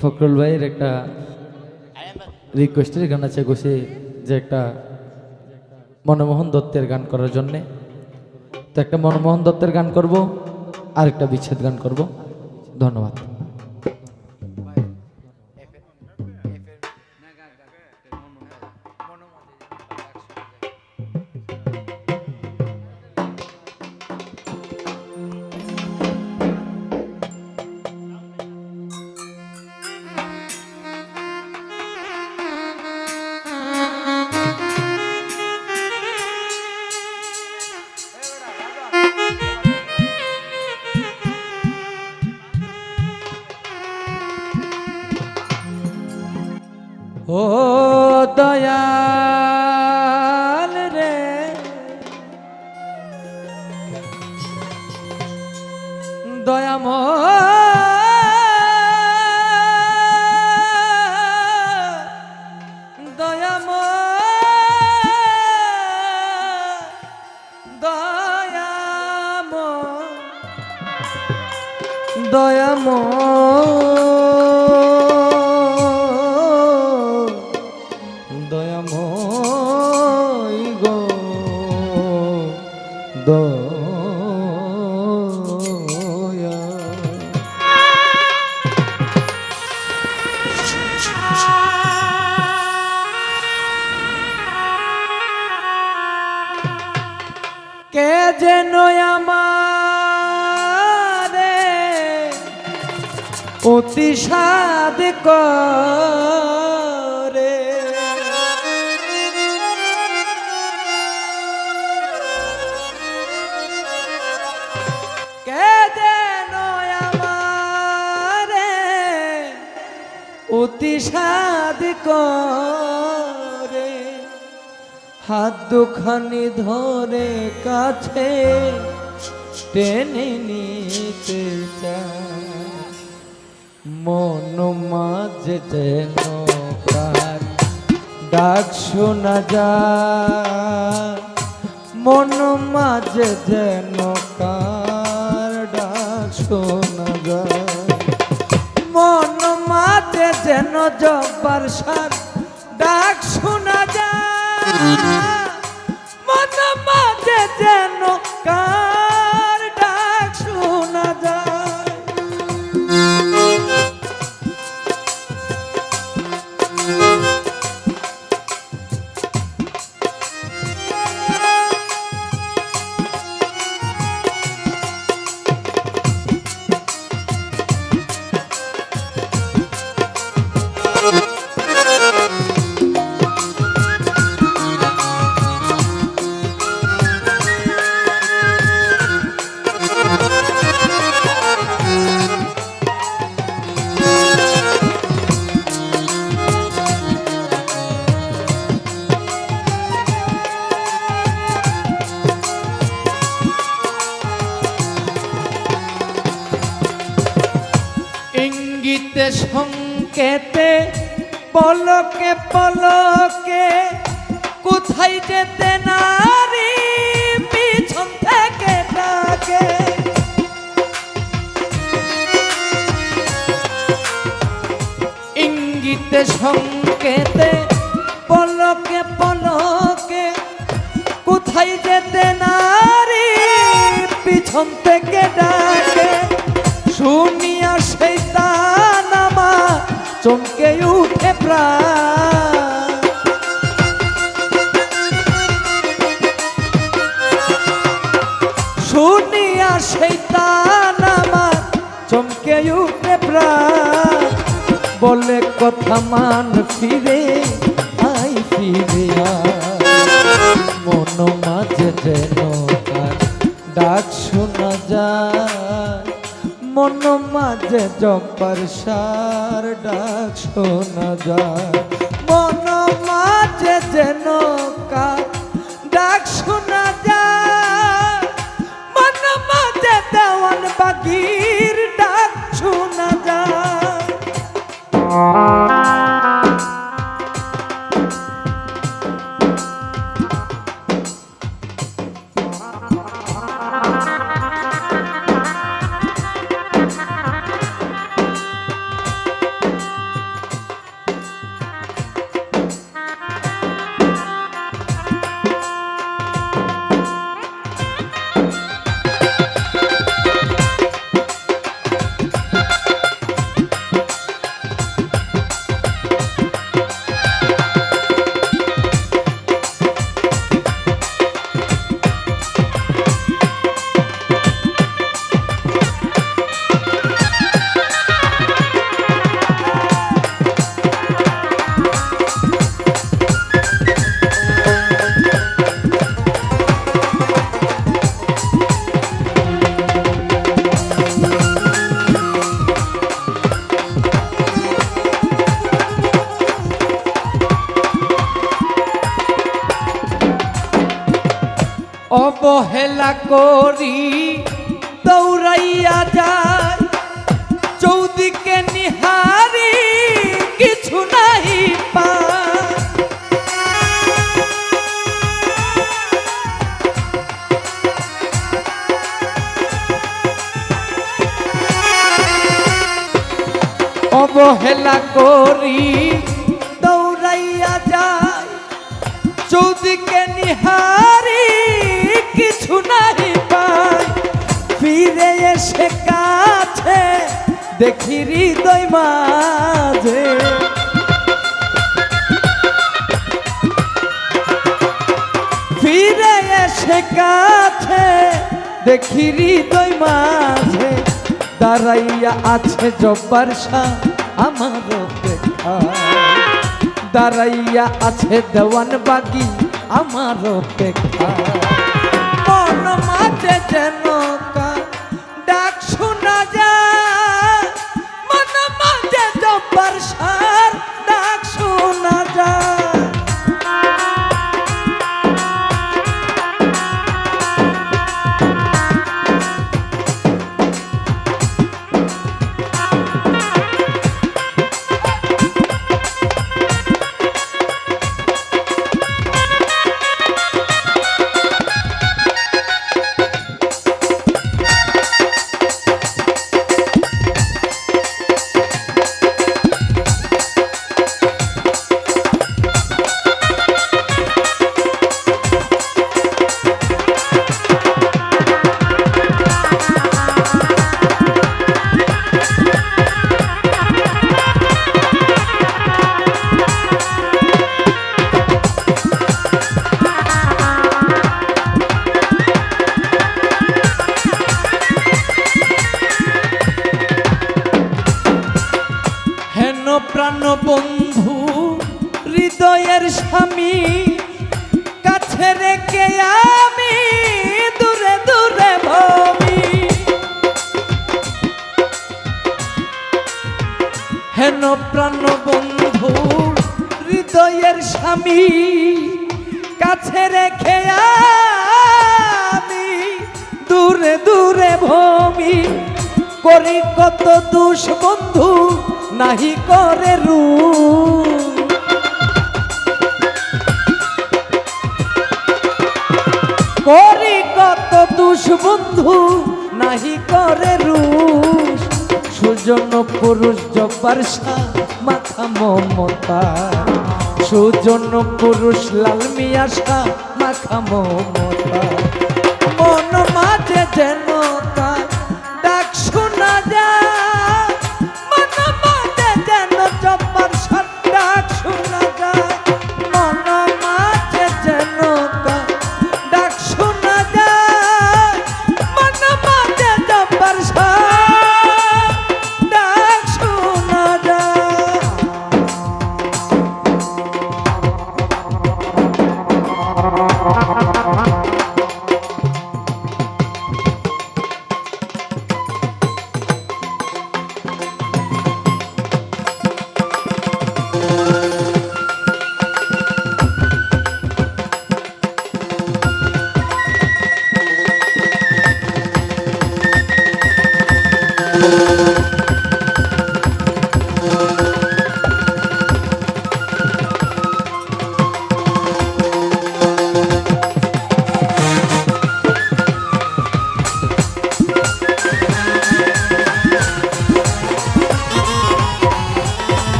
ফখরুল ভাইয়ের একটা রিকোয়েস্টের গান আছে গোসে, যে একটা মনমোহন দত্তের গান করার জন্যে। তো একটা মনমোহন দত্তের গান করব আর একটা বিচ্ছেদ গান করব। ধন্যবাদ। ও দয়াল রে। দয়াম দয়াম দয়াম দয়াম যেন আমারে অতি সাদ করে। কে যেন আমারে অতি সাদ করে। হাত দুখানি ধরে কাছে টেনে নিতে মন মাঝে যেন ডাক শোনা যায়। মন মাঝে যেন কার ডাক শোনা যায়। মন মাঝে যেন জব্বার সার ডাক শোনা যায়। মন মাঝে যেন কার সংকেতে পলকে পলকে, কোথায় যেতে নারী পিছন থেকে ডাকে? ইঙ্গিতে, সংকেতে, পলকে পলকে, কোথায় যেতে নারী পিছন থেকে ডাকে? শুনিয়া কথা মান ফিরে আই ফিরে। মন মাঝে যেন ডাক শোনা যায়। মন মাঝে জব্বার সার ডাক শোনা যায়। মন মাঝে যেন ডাক শোনা যায়। মন মাঝে দেওয়ান বাগির অবহেলা করি, দৌড়াইয়া যায় চৌদিকে নিহারি কিছু নাই পায়। অবহেলা করি, দৌড়াইয়া যায় চৌদিকে নিহারি কিছু নাই পাই। ফিরে এসে কাছে দেখি হৃদয় মাঝে। ফিরে এসে কাছে দেখি হৃদয় মাঝে। দাঁড়াইয়া আছে জব্বার শাহ আমার দেখা দাঁড়াইয়া আছে দেওয়ান বাগি আমার মন মাঝে যেন ডাক শোনা যায়। মন মাঝে জব্বার শাহ হেন প্রাণ বন্ধু হৃদয়ের স্বামী কাছে রেখে আমি দূরে দূরে ভূমি করি কত দুষ বন্ধু নাহি করে রু। করি কত দুষ বন্ধু নাহি করে রুষ সুজন পুরুষ জব্বার মাথা মমতা। সুজন পুরুষ লাল মিয়া মাথা মমতা। মন মাঝে যেন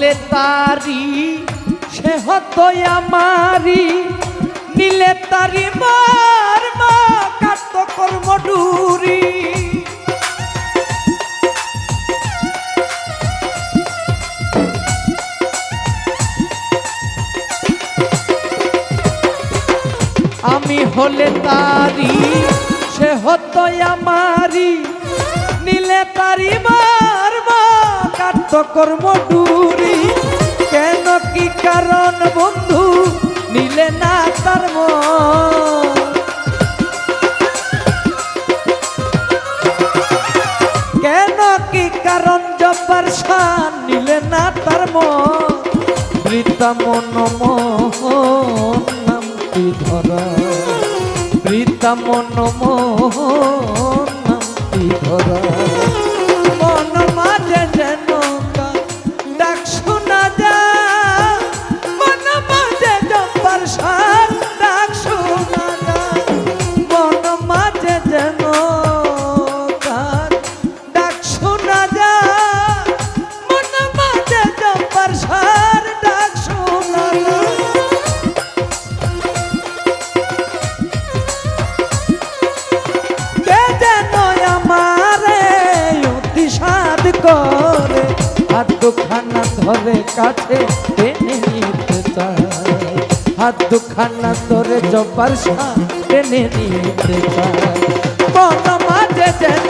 হলে তারি, সে হতো আমারি। নীলে তারি মার মা কাত কর্ম ডুরি। আমি হলে তারি, সে হতো আমারি। নীলে তারি মা কাটত কর্ম ডুরি কেন কি কারণ বন্ধু? মিলে না তার কেন কি কারণ জব্বার শান? নিলে না তার মন। নাম কি ধরা। মৃতা নাম কি ধরা। কাছে টেনে নিতে চায়। হাত দুখানা তোরে জব্বার সাথে টেনে নিতে চায়। মন মাঝে যেন